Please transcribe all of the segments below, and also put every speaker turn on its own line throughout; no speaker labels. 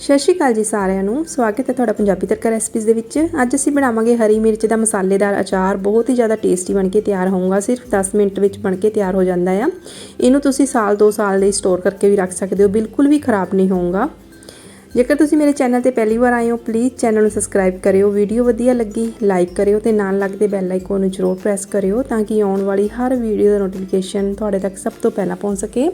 ਸਤਿ ਸ਼੍ਰੀ ਅਕਾਲ ਜੀ ਸਾਰਿਆਂ ਨੂੰ। ਸਵਾਗਤ ਹੈ ਤੁਹਾਡਾ ਪੰਜਾਬੀ ਤੜਕਾ ਰੈਸਪੀਜ਼ ਦੇ ਵਿੱਚ। ਅੱਜ ਅਸੀਂ ਬਣਾਵਾਂਗੇ ਹਰੀ ਮਿਰਚ ਦਾ ਮਸਾਲੇਦਾਰ ਅਚਾਰ। ਬਹੁਤ ਹੀ ਜ਼ਿਆਦਾ ਟੇਸਟੀ ਬਣ ਕੇ ਤਿਆਰ ਹੋਊਗਾ। ਸਿਰਫ 10 ਮਿੰਟ ਵਿੱਚ ਬਣ ਕੇ ਤਿਆਰ ਹੋ ਜਾਂਦਾ ਆ। ਇਹਨੂੰ ਤੁਸੀਂ ਸਾਲ 2 ਸਾਲ ਲਈ ਸਟੋਰ ਕਰਕੇ ਵੀ ਰੱਖ ਸਕਦੇ ਹੋ। ਬਿਲਕੁਲ ਵੀ ਖਰਾਬ ਨਹੀਂ ਹੋਊਗਾ। ਜੇਕਰ ਤੁਸੀਂ ਮੇਰੇ ਚੈਨਲ ਤੇ ਪਹਿਲੀ ਵਾਰ ਆਏ ਹੋ ਪਲੀਜ਼ ਚੈਨਲ ਨੂੰ ਸਬਸਕ੍ਰਾਈਬ ਕਰਿਓ। ਵੀਡੀਓ ਵਧੀਆ ਲੱਗੀ ਲਾਈਕ ਕਰਿਓ ਤੇ ਨਾਲ ਲੱਗਦੇ ਬੈਲ ਆਈਕਨ ਨੂੰ ਜ਼ਰੂਰ ਪ੍ਰੈਸ ਕਰਿਓ ਤਾਂ ਕਿ ਆਉਣ ਵਾਲੀ ਹਰ ਵੀਡੀਓ ਦਾ ਨੋਟੀਫਿਕੇਸ਼ਨ ਤੁਹਾਡੇ ਤੱਕ ਸਭ ਤੋਂ ਪਹਿਲਾਂ ਪਹੁੰਚ ਸਕੇ।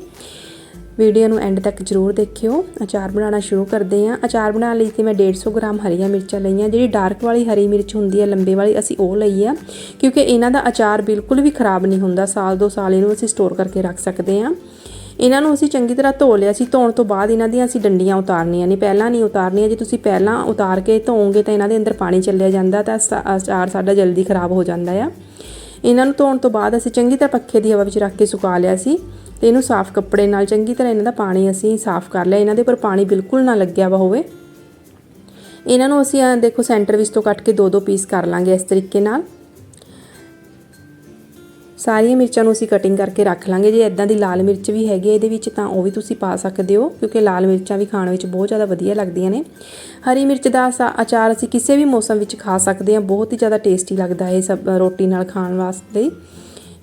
ਵੀਡੀਓ ਨੂੰ ਐਂਡ ਤੱਕ ਜ਼ਰੂਰ ਦੇਖਿਓ। ਅਚਾਰ ਬਣਾਉਣਾ ਸ਼ੁਰੂ ਕਰਦੇ ਹਾਂ। ਅਚਾਰ ਬਣਾਉਣ ਲਈ ਤੇ ਮੈਂ 150 ਗ੍ਰਾਮ ਹਰੀਆਂ ਮਿਰਚਾਂ ਲਈਆਂ। ਜਿਹੜੀ ਡਾਰਕ ਵਾਲੀ ਹਰੀ ਮਿਰਚ ਹੁੰਦੀ ਹੈ, ਲੰਬੇ ਵਾਲੀ, ਅਸੀਂ ਉਹ ਲਈ ਆ। ਕਿਉਂਕਿ ਇਹਨਾਂ ਦਾ ਅਚਾਰ ਬਿਲਕੁਲ ਵੀ ਖਰਾਬ ਨਹੀਂ ਹੁੰਦਾ। ਸਾਲ ਦੋ ਸਾਲ ਇਹਨੂੰ ਅਸੀਂ ਸਟੋਰ ਕਰਕੇ ਰੱਖ ਸਕਦੇ ਹਾਂ। ਇਹਨਾਂ ਨੂੰ ਅਸੀਂ ਚੰਗੀ ਤਰ੍ਹਾਂ ਧੋ ਲਿਆ ਸੀ। ਧੋਣ ਤੋਂ ਬਾਅਦ ਇਹਨਾਂ ਦੀਆਂ ਅਸੀਂ ਡੰਡੀਆਂ ਉਤਾਰਨੀਆਂ ਨੇ। ਪਹਿਲਾਂ ਨਹੀਂ ਉਤਾਰਨੀਆਂ। ਜੇ ਤੁਸੀਂ ਪਹਿਲਾਂ ਉਤਾਰ ਕੇ ਧੋਓਗੇ ਤਾਂ ਇਹਨਾਂ ਦੇ ਅੰਦਰ ਪਾਣੀ ਚੱਲਿਆ ਜਾਂਦਾ ਤਾਂ ਅਚਾਰ ਸਾਡਾ ਜਲਦੀ ਖਰਾਬ ਹੋ ਜਾਂਦਾ ਆ। ਇਹਨਾਂ ਨੂੰ ਧੋਣ ਤੋਂ ਬਾਅਦ ਅਸੀਂ ਚੰਗੀ ਤਰ੍ਹਾਂ ਪੱਖੇ ਦੀ ਹਵਾ ਵਿੱਚ ਰੱਖ ਕੇ ਸੁਕਾ ਲਿਆ ਸੀ। ਤੇ ਇਹਨੂੰ ਸਾਫ਼ ਕੱਪੜੇ ਨਾਲ ਚੰਗੀ ਤਰ੍ਹਾਂ ਇਹਨਾਂ ਦਾ ਪਾਣੀ ਅਸੀਂ ਸਾਫ਼ ਕਰ ਲਿਆ। ਇਹਨਾਂ ਦੇ ਉੱਪਰ ਪਾਣੀ ਬਿਲਕੁਲ ਨਾ ਲੱਗਿਆ ਵਾ ਹੋਵੇ। ਇਹਨਾਂ ਨੂੰ ਅਸੀਂ ਦੇਖੋ ਸੈਂਟਰ ਵਿੱਚ ਤੋਂ ਕੱਟ ਕੇ ਦੋ ਦੋ ਪੀਸ ਕਰ ਲਾਂਗੇ ਇਸ ਤਰੀਕੇ ਨਾਲ। ਸਾਰੀਆਂ ਮਿਰਚਾਂ ਨੂੰ ਅਸੀਂ ਕਟਿੰਗ ਕਰਕੇ ਰੱਖ ਲਾਂਗੇ। ਜੇ ਇਦਾਂ ਦੀ ਲਾਲ ਮਿਰਚ ਵੀ ਹੈਗੀ ਇਹਦੇ ਵਿੱਚ, ਤਾਂ ਉਹ ਵੀ ਤੁਸੀਂ ਪਾ ਸਕਦੇ ਹੋ, ਕਿਉਂਕਿ ਲਾਲ ਮਿਰਚਾਂ ਵੀ ਖਾਣ ਵਿੱਚ ਬਹੁਤ ਜ਼ਿਆਦਾ ਵਧੀਆ ਲੱਗਦੀਆਂ ਨੇ। ਹਰੀ ਮਿਰਚ ਦਾ ਅਚਾਰ ਅਸੀਂ ਕਿਸੇ ਵੀ ਮੌਸਮ ਵਿੱਚ ਖਾ ਸਕਦੇ ਹਾਂ। ਬਹੁਤ ਹੀ ਜ਼ਿਆਦਾ ਟੇਸਟੀ ਲੱਗਦਾ ਹੈ ਸਭ ਰੋਟੀ ਨਾਲ ਖਾਣ ਵਾਸਤੇ।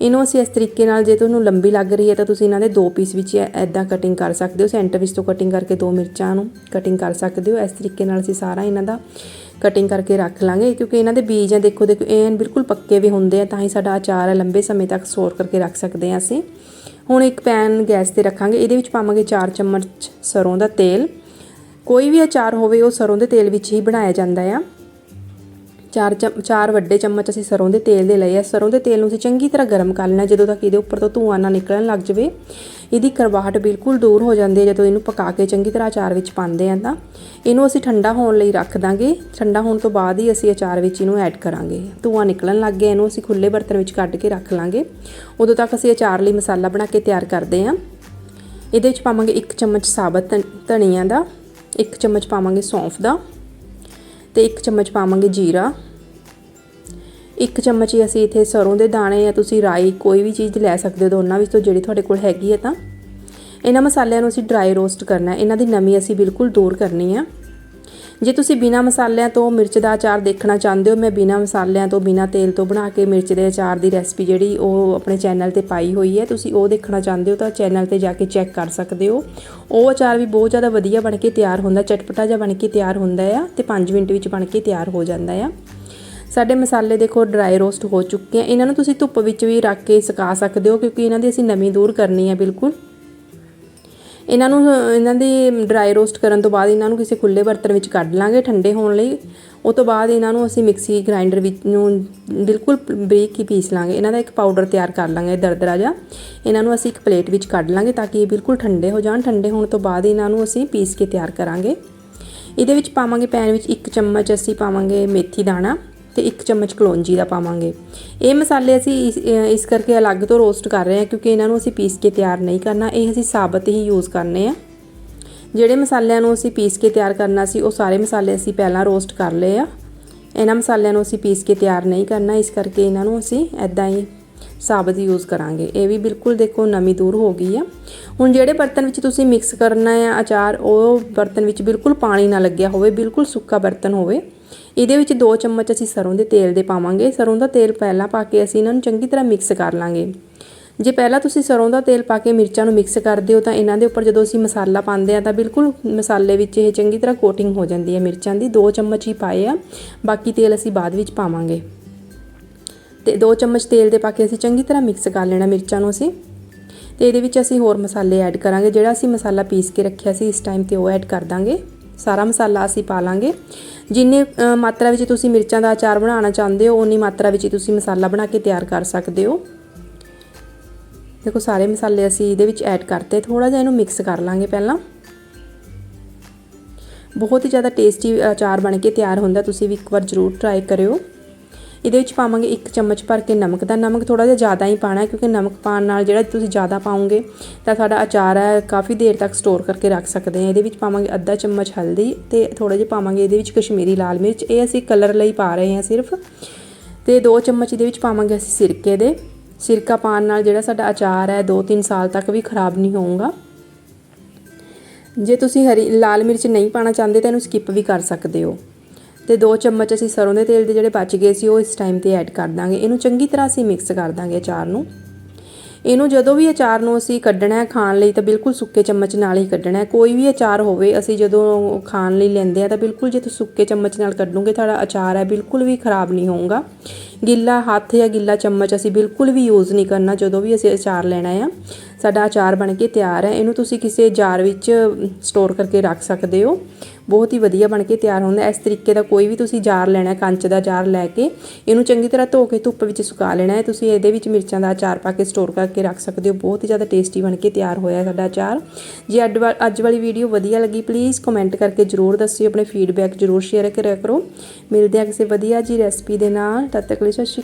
ਇਹਨੂੰ ਅਸੀਂ ਇਸ ਤਰੀਕੇ ਨਾਲ ਜੇ ਤੁਹਾਨੂੰ ਲੰਬੀ ਲੱਗ ਰਹੀ ਹੈ ਤਾਂ ਤੁਸੀਂ ਇਹਨਾਂ ਦੇ ਦੋ ਪੀਸ ਵਿੱਚ ਐਦਾਂ ਕਟਿੰਗ ਕਰ ਸਕਦੇ ਹੋ। ਸੈਂਟਰ ਵਿੱਚ ਤੋਂ ਕਟਿੰਗ ਕਰਕੇ ਦੋ ਮਿਰਚਾਂ ਨੂੰ ਕਟਿੰਗ ਕਰ ਸਕਦੇ ਹੋ। ਇਸ ਤਰੀਕੇ ਨਾਲ ਅਸੀਂ ਸਾਰਾ ਇਹਨਾਂ ਦਾ ਕਟਿੰਗ ਕਰਕੇ ਰੱਖ ਲਾਂਗੇ। ਕਿਉਂਕਿ ਇਹਨਾਂ ਦੇ ਬੀਜ ਆ, ਦੇਖੋ ਦੇਖੋ, ਇਹ ਬਿਲਕੁਲ ਪੱਕੇ ਵੀ ਹੁੰਦੇ ਆ, ਤਾਂ ਹੀ ਸਾਡਾ ਅਚਾਰ ਹੈ। ਲੰਬੇ ਸਮੇਂ ਤੱਕ ਸਟੋਰ ਕਰਕੇ ਰੱਖ ਸਕਦੇ ਆ ਅਸੀਂ। ਹੁਣ ਇੱਕ ਪੈਨ ਗੈਸ ਤੇ ਰੱਖਾਂਗੇ। ਇਹਦੇ ਵਿੱਚ ਪਾਵਾਂਗੇ 4 ਚਮਚ ਸਰੋਂ ਦਾ ਤੇਲ। ਕੋਈ ਵੀ ਅਚਾਰ ਹੋਵੇ, ਉਹ ਸਰੋਂ ਦੇ ਤੇਲ ਵਿੱਚ ਹੀ ਬਣਾਇਆ ਜਾਂਦਾ ਆ। ਚਾਰ ਚਾਰ ਵੱਡੇ ਚਮਚ ਅਸੀਂ ਸਰੋਂ ਦੇ ਤੇਲ ਦੇ ਲਏ ਆ। ਸਰੋਂ ਦੇ ਤੇਲ ਨੂੰ ਅਸੀਂ ਚੰਗੀ ਤਰ੍ਹਾਂ ਗਰਮ ਕਰ ਲੈਣਾ। ਜਦੋਂ ਤੱਕ ਇਹਦੇ ਉੱਪਰ ਤੋਂ ਧੂਆਂ ਨਾ ਨਿਕਲਣ ਲੱਗ ਜਵੇ, ਇਹਦੀ ਕਰਵਾਹਟ ਬਿਲਕੁਲ ਦੂਰ ਹੋ ਜਾਂਦੀ ਹੈ। ਜਦੋਂ ਇਹਨੂੰ ਪਕਾ ਕੇ ਚੰਗੀ ਤਰ੍ਹਾਂ ਅਚਾਰ ਵਿੱਚ ਪਾਉਂਦੇ ਆ ਤਾਂ ਇਹਨੂੰ ਅਸੀਂ ਠੰਡਾ ਹੋਣ ਲਈ ਰੱਖ ਦਾਂਗੇ। ਠੰਡਾ ਹੋਣ ਤੋਂ ਬਾਅਦ ਹੀ ਅਸੀਂ ਅਚਾਰ ਵਿੱਚ ਇਹਨੂੰ ਐਡ ਕਰਾਂਗੇ। ਧੂਆਂ ਨਿਕਲਣ ਲੱਗ ਗਿਆ, ਇਹਨੂੰ ਅਸੀਂ ਖੁੱਲੇ ਬਰਤਨ ਵਿੱਚ ਕੱਢ ਕੇ ਰੱਖ ਲਾਂਗੇ। ਉਦੋਂ ਤੱਕ ਅਸੀਂ ਅਚਾਰ ਲਈ ਮਸਾਲਾ ਬਣਾ ਕੇ ਤਿਆਰ ਕਰਦੇ ਹਾਂ। ਇਹਦੇ ਵਿੱਚ ਪਾਵਾਂਗੇ 1 ਚਮਚ ਸਾਬਤ ਧਨੀਆ ਦਾ 1 ਚਮਚ ਪਾਵਾਂਗੇ ਸੌਂਫ ਦਾ ਤੇ ਇੱਕ ਚਮਚ ਪਾਵਾਂਗੇ ਜੀਰਾ। ਇੱਕ ਚਮਚ ਹੀ ਅਸੀਂ ਇੱਥੇ ਸਰੋਂ ਦੇ ਦਾਣੇ ਜਾਂ ਤੁਸੀਂ ਰਾਈ, ਕੋਈ ਵੀ ਚੀਜ਼ ਲੈ ਸਕਦੇ ਹੋ ਦੋਨਾਂ ਵਿੱਚ ਤੋਂ ਜਿਹੜੀ ਤੁਹਾਡੇ ਕੋਲ ਹੈਗੀ ਹੈ ਤਾਂ। ਇਹਨਾਂ ਮਸਾਲਿਆਂ ਨੂੰ ਅਸੀਂ ਡਰਾਈ ਰੋਸਟ ਕਰਨਾ ਹੈ। ਇਹਨਾਂ ਦੀ ਨਮੀ ਅਸੀਂ ਬਿਲਕੁਲ ਦੂਰ ਕਰਨੀ ਹੈ। ਜੇ ਤੁਸੀਂ ਬਿਨਾ ਮਸਾਲਿਆਂ ਤੋਂ ਮਿਰਚ ਦਾ ਅਚਾਰ ਦੇਖਣਾ ਚਾਹੁੰਦੇ ਹੋ, ਮੈਂ ਬਿਨਾ ਮਸਾਲਿਆਂ ਤੋਂ, ਬਿਨਾ ਤੇਲ ਤੋਂ ਬਣਾ ਕੇ ਮਿਰਚ ਦੇ ਅਚਾਰ ਦੀ ਰੈਸਪੀ ਜਿਹੜੀ ਉਹ ਆਪਣੇ ਚੈਨਲ ਤੇ ਪਾਈ ਹੋਈ ਹੈ, ਤੁਸੀਂ ਉਹ ਦੇਖਣਾ ਚਾਹੁੰਦੇ ਹੋ ਤਾਂ ਚੈਨਲ ਤੇ ਜਾ ਕੇ ਚੈੱਕ ਕਰ ਸਕਦੇ ਹੋ। ਉਹ ਅਚਾਰ ਵੀ ਬਹੁਤ ਜ਼ਿਆਦਾ ਵਧੀਆ ਬਣ ਕੇ ਤਿਆਰ ਹੁੰਦਾ, ਚਟਪਟਾ ਜਿਹਾ ਬਣ ਕੇ ਤਿਆਰ ਹੁੰਦਾ ਆ ਤੇ 5 ਮਿੰਟ ਵਿੱਚ ਬਣ ਕੇ ਤਿਆਰ ਹੋ ਜਾਂਦਾ ਆ। ਸਾਡੇ ਮਸਾਲੇ ਦੇਖੋ ਡਰਾਈ ਰੋਸਟ ਹੋ ਚੁੱਕੇ ਆ। ਇਹਨਾਂ ਨੂੰ ਤੁਸੀਂ ਧੁੱਪ ਵਿੱਚ ਵੀ ਰੱਖ ਕੇ ਸੁਕਾ ਸਕਦੇ ਹੋ ਕਿਉਂਕਿ ਇਹਨਾਂ ਦੀ ਅਸੀਂ ਨਮੀ ਦੂਰ ਕਰਨੀ ਹੈ ਬਿਲਕੁਲ। ਇਹਨਾਂ ਨੂੰ, ਇਹਨਾਂ ਦੀ ਡਰਾਈ ਰੋਸਟ ਕਰਨ ਤੋਂ ਬਾਅਦ ਇਹਨਾਂ ਨੂੰ ਕਿਸੇ ਖੁੱਲੇ ਬਰਤਨ ਵਿੱਚ ਕੱਢ ਲਾਂਗੇ ਠੰਡੇ ਹੋਣ ਲਈ। ਉਹ ਤੋਂ ਬਾਅਦ ਇਹਨਾਂ ਨੂੰ ਅਸੀਂ ਮਿਕਸੀ ਗ੍ਰਾਈਂਡਰ ਵਿੱਚ ਨੂੰ ਬਿਲਕੁਲ ਬਰੀਕ ਹੀ ਪੀਸ ਲਾਂਗੇ। ਇਹਨਾਂ ਦਾ ਇੱਕ ਪਾਊਡਰ ਤਿਆਰ ਕਰ ਲਾਂਗੇ ਦਰਦਰਾ ਜਿਹਾ। ਇਹਨਾਂ ਨੂੰ ਅਸੀਂ ਇੱਕ ਪਲੇਟ ਵਿੱਚ ਕੱਢ ਲਾਂਗੇ ਤਾਂ ਕਿ ਇਹ ਬਿਲਕੁਲ ਠੰਡੇ ਹੋ ਜਾਣ। ਠੰਡੇ ਹੋਣ ਤੋਂ ਬਾਅਦ ਇਹਨਾਂ ਨੂੰ ਅਸੀਂ ਪੀਸ ਕੇ ਤਿਆਰ ਕਰਾਂਗੇ। ਇਹਦੇ ਵਿੱਚ ਪਾਵਾਂਗੇ ਪੈਨ ਵਿੱਚ ਇੱਕ ਚਮਚ ਅਸੀਂ ਪਾਵਾਂਗੇ ਮੇਥੀ ਦਾਣਾ। ਤੇ ਇੱਕ ਚਮਚ ਕਲੌਂਜੀ ਦਾ ਪਾਵਾਂਗੇ। ਇਹ ਮਸਾਲੇ ਅਸੀਂ ਇਸ ਕਰਕੇ ਅਲੱਗ ਤੋਂ ਰੋਸਟ ਕਰ ਰਹੇ ਹਾਂ ਕਿਉਂਕਿ ਇਹਨਾਂ ਨੂੰ ਅਸੀਂ ਪੀਸ ਕੇ ਤਿਆਰ ਨਹੀਂ ਕਰਨਾ। ਇਹ ਅਸੀਂ ਸਾਬਤ ਹੀ ਯੂਜ਼ ਕਰਨੇ ਆ। ਜਿਹੜੇ ਮਸਾਲਿਆਂ ਨੂੰ ਅਸੀਂ ਪੀਸ ਕੇ ਤਿਆਰ ਕਰਨਾ ਸੀ, ਉਹ ਸਾਰੇ ਮਸਾਲੇ ਅਸੀਂ ਪਹਿਲਾਂ ਰੋਸਟ ਕਰ ਲਏ ਆ। ਇਹਨਾਂ ਮਸਾਲਿਆਂ ਨੂੰ ਅਸੀਂ ਪੀਸ ਕੇ ਤਿਆਰ ਨਹੀਂ ਕਰਨਾ। ਇਸ ਕਰਕੇ ਇਹਨਾਂ ਨੂੰ ਅਸੀਂ ਐਦਾਂ ਹੀ ਸਾਬਤ ਯੂਜ਼ ਕਰਾਂਗੇ। ਇਹ ਵੀ ਬਿਲਕੁਲ ਦੇਖੋ ਨਮੀ ਦੂਰ ਹੋ ਗਈ ਆ। ਹੁਣ ਜਿਹੜੇ ਬਰਤਨ ਵਿੱਚ ਤੁਸੀਂ ਮਿਕਸ ਕਰਨਾ ਹੈ ਅਚਾਰ, ਉਹ ਬਰਤਨ ਵਿੱਚ ਬਿਲਕੁਲ ਪਾਣੀ ਨਾ ਲੱਗਿਆ ਹੋਵੇ, ਬਿਲਕੁਲ ਸੁੱਕਾ ਬਰਤਨ ਹੋਵੇ ਇਹਦੇ ਵਿੱਚ 2 ਚਮਚ ਅਸੀਂ ਸਰੋਂ ਦੇ ਤੇਲ ਦੇ ਪਾਵਾਂਗੇ। ਸਰੋਂ ਦਾ ਤੇਲ ਪਹਿਲਾਂ ਪਾ ਕੇ ਅਸੀਂ ਇਹਨਾਂ ਨੂੰ ਚੰਗੀ ਤਰ੍ਹਾਂ ਮਿਕਸ ਕਰ ਲਾਂਗੇ। ਜੇ ਪਹਿਲਾਂ ਤੁਸੀਂ ਸਰੋਂ ਦਾ ਤੇਲ ਪਾ ਕੇ ਮਿਰਚਾਂ ਨੂੰ ਮਿਕਸ ਕਰਦੇ ਹੋ ਤਾਂ ਇਹਨਾਂ ਦੇ ਉੱਪਰ ਜਦੋਂ ਅਸੀਂ ਮਸਾਲਾ ਪਾਉਂਦੇ ਆ ਤਾਂ ਬਿਲਕੁਲ ਮਸਾਲੇ ਵਿੱਚ ਇਹ ਚੰਗੀ ਤਰ੍ਹਾਂ ਕੋਟਿੰਗ ਹੋ ਜਾਂਦੀ ਹੈ ਮਿਰਚਾਂ ਦੀ। 2 ਚਮਚ ਹੀ ਪਾਏ ਆ। ਬਾਕੀ ਤੇਲ ਅਸੀਂ ਬਾਅਦ ਵਿੱਚ ਪਾਵਾਂਗੇ। ਤੇ 2 ਚਮਚ ਤੇਲ ਦੇ ਪਾ ਕੇ ਅਸੀਂ ਚੰਗੀ ਤਰ੍ਹਾਂ ਮਿਕਸ ਕਰ ਲੈਣਾ ਮਿਰਚਾਂ ਨੂੰ ਅਸੀਂ। ਤੇ ਇਹਦੇ ਵਿੱਚ ਅਸੀਂ ਹੋਰ ਮਸਾਲੇ ਐਡ ਕਰਾਂਗੇ। ਜਿਹੜਾ ਅਸੀਂ ਮਸਾਲਾ ਪੀਸ ਕੇ ਰੱਖਿਆ ਸੀ ਇਸ ਟਾਈਮ ਤੇ ਉਹ ਐਡ ਕਰ ਦਾਂਗੇ। ਸਾਰਾ ਮਸਾਲਾ ਅਸੀਂ ਪਾ ਲਾਂਗੇ। ਜਿੰਨੀ ਮਾਤਰਾ ਵਿੱਚ ਤੁਸੀਂ ਮਿਰਚਾਂ ਦਾ ਅਚਾਰ ਬਣਾਉਣਾ ਚਾਹੁੰਦੇ ਹੋ ਉਨੀ ਮਾਤਰਾ ਵਿੱਚ ਤੁਸੀਂ ਮਸਾਲਾ ਬਣਾ ਕੇ ਤਿਆਰ ਕਰ ਸਕਦੇ ਹੋ। ਦੇਖੋ, ਸਾਰੇ ਮਸਾਲੇ ਅਸੀਂ ਇਹਦੇ ਵਿੱਚ ਐਡ ਕਰਤੇ। ਥੋੜਾ ਜਿਹਾ ਇਹਨੂੰ ਮਿਕਸ ਕਰ ਲਾਂਗੇ ਪਹਿਲਾਂ। ਬਹੁਤ ਹੀ ਜ਼ਿਆਦਾ ਟੇਸਟੀ ਅਚਾਰ ਬਣ ਕੇ ਤਿਆਰ ਹੁੰਦਾ, ਤੁਸੀਂ ਵੀ ਇੱਕ ਵਾਰ ਜ਼ਰੂਰ ਟਰਾਈ ਕਰਿਓ। ਇਹਦੇ ਵਿੱਚ ਪਾਵਾਂਗੇ ਇੱਕ ਚਮਚ ਭਰ ਕੇ ਨਮਕ ਦਾ ਨਮਕ ਥੋੜਾ ਜਿਹਾ ਜ਼ਿਆਦਾ ਹੀ ਪਾਣਾ ਕਿਉਂਕਿ ਨਮਕ ਪਾਣ ਨਾਲ ਜਿਹੜਾ ਤੁਸੀਂ ਜ਼ਿਆਦਾ ਪਾਉਂਗੇ ਤਾਂ ਸਾਡਾ ਅਚਾਰ ਹੈ, ਕਾਫੀ ਦੇਰ ਤੱਕ ਸਟੋਰ ਕਰਕੇ ਰੱਖ ਸਕਦੇ ਹਾਂ। ਇਹਦੇ ਵਿੱਚ ਪਾਵਾਂਗੇ ਅੱਧਾ ਚਮਚ ਹਲਦੀ ਤੇ ਥੋੜਾ ਜਿਹਾ ਪਾਵਾਂਗੇ ਇਹਦੇ ਵਿੱਚ ਕਸ਼ਮੀਰੀ ਲਾਲ ਮਿਰਚ। ਇਹ ਅਸੀਂ ਕਲਰ ਲਈ ਪਾ ਰਹੇ ਹਾਂ ਸਿਰਫ। ਤੇ 2 ਚਮਚ ਇਹਦੇ ਵਿੱਚ ਪਾਵਾਂਗੇ ਅਸੀਂ ਸਿਰਕੇ ਦੇ। ਸਿਰਕਾ ਪਾਣ ਨਾਲ ਜਿਹੜਾ ਸਾਡਾ ਅਚਾਰ ਹੈ 2-3 ਸਾਲ ਤੱਕ ਵੀ ਖਰਾਬ ਨਹੀਂ ਹੋਊਗਾ। ਜੇ ਤੁਸੀਂ ਹਰੀ ਲਾਲ ਮਿਰਚ ਨਹੀਂ ਪਾਣਾ ਚਾਹੁੰਦੇ ਤਾਂ ਇਹਨੂੰ ਸਕਿਪ ਵੀ ਕਰ ਸਕਦੇ ਹੋ। ਤੇ 2 ਚਮਚ ਅਸੀਂ ਸਰੋਂ ਦੇ ਤੇਲ ਦੇ ਜਿਹੜੇ ਬਚ ਗਏ ਸੀ, ਉਹ ਇਸ ਟਾਈਮ ਤੇ ਐਡ ਕਰ ਦਾਂਗੇ। ਇਹਨੂੰ ਚੰਗੀ ਤਰ੍ਹਾਂ ਅਸੀਂ ਮਿਕਸ ਕਰ ਦਾਂਗੇ ਅਚਾਰ ਨੂੰ। ਇਹਨੂੰ ਜਦੋਂ ਵੀ ਅਚਾਰ ਨੂੰ ਅਸੀਂ ਕੱਢਣਾ ਹੈ ਖਾਣ ਲਈ, ਤਾਂ ਬਿਲਕੁਲ ਸੁੱਕੇ ਚਮਚ ਨਾਲ ਹੀ ਕੱਢਣਾ ਹੈ। ਕੋਈ ਵੀ ਅਚਾਰ ਹੋਵੇ, ਅਸੀਂ ਜਦੋਂ ਖਾਣ ਲਈ ਲੈਂਦੇ ਆ ਤਾਂ ਬਿਲਕੁਲ ਜੇ ਤੁਸੀਂ ਸੁੱਕੇ ਚਮਚ ਨਾਲ ਕੱਢੋਗੇ, ਤੁਹਾਡਾ ਅਚਾਰ ਹੈ ਬਿਲਕੁਲ ਵੀ ਖਰਾਬ ਨਹੀਂ ਹੋਊਗਾ। ਗਿੱਲਾ ਹੱਥ ਜਾਂ ਗਿੱਲਾ ਚਮਚ ਅਸੀਂ ਬਿਲਕੁਲ ਵੀ ਯੂਜ਼ ਨਹੀਂ ਕਰਨਾ, ਜਦੋਂ ਵੀ ਅਸੀਂ ਅਚਾਰ ਲੈਣਾ ਆ। ਸਾਡਾ ਅਚਾਰ ਬਣ ਕੇ ਤਿਆਰ ਹੈ। ਇਹਨੂੰ ਤੁਸੀਂ ਕਿਸੇ ਜਾਰ ਵਿੱਚ ਸਟੋਰ ਕਰਕੇ ਰੱਖ ਸਕਦੇ ਹੋ। ਬਹੁਤ ਹੀ ਵਧੀਆ ਬਣ ਕੇ ਤਿਆਰ ਹੁੰਦਾ ਇਸ ਤਰੀਕੇ ਦਾ ਕੋਈ ਵੀ ਤੁਸੀਂ ਜਾਰ ਲੈਣਾ ਕੰਚ ਦਾ ਜਾਰ ਲੈ ਕੇ, ਇਹਨੂੰ ਚੰਗੀ ਤਰ੍ਹਾਂ ਧੋ ਕੇ ਧੁੱਪ ਵਿੱਚ ਸੁਕਾ ਲੈਣਾ ਹੈ। ਤੁਸੀਂ ਇਹਦੇ ਵਿੱਚ ਮਿਰਚਾਂ ਦਾ ਅਚਾਰ ਪਾ ਕੇ ਸਟੋਰ ਕਰਕੇ ਰੱਖ ਸਕਦੇ ਹੋ। ਬਹੁਤ ਹੀ ਜ਼ਿਆਦਾ ਟੇਸਟੀ ਬਣ ਕੇ ਤਿਆਰ ਹੋਇਆ ਸਾਡਾ ਅਚਾਰ। ਜੇ ਅੱਡ ਵਾ- ਅੱਜ ਵਾਲੀ ਵੀਡੀਓ ਵਧੀਆ ਲੱਗੀ ਪਲੀਜ਼ ਕਮੈਂਟ ਕਰਕੇ ਜਰੂਰ ਦੱਸਿਓ। ਆਪਣੇ ਫੀਡਬੈਕ ਜਰੂਰ ਸ਼ੇਅਰ ਕਰਿਆ ਕਰੋ। ਮਿਲਦੇ ਆ ਕਿਸੇ ਵਧੀਆ ਜੀ ਰੈਸਪੀ ਦੇ ਨਾਲ। ਤਦ ਤੱਕ ਲਈ ਸਤਿ ਸ਼੍ਰੀ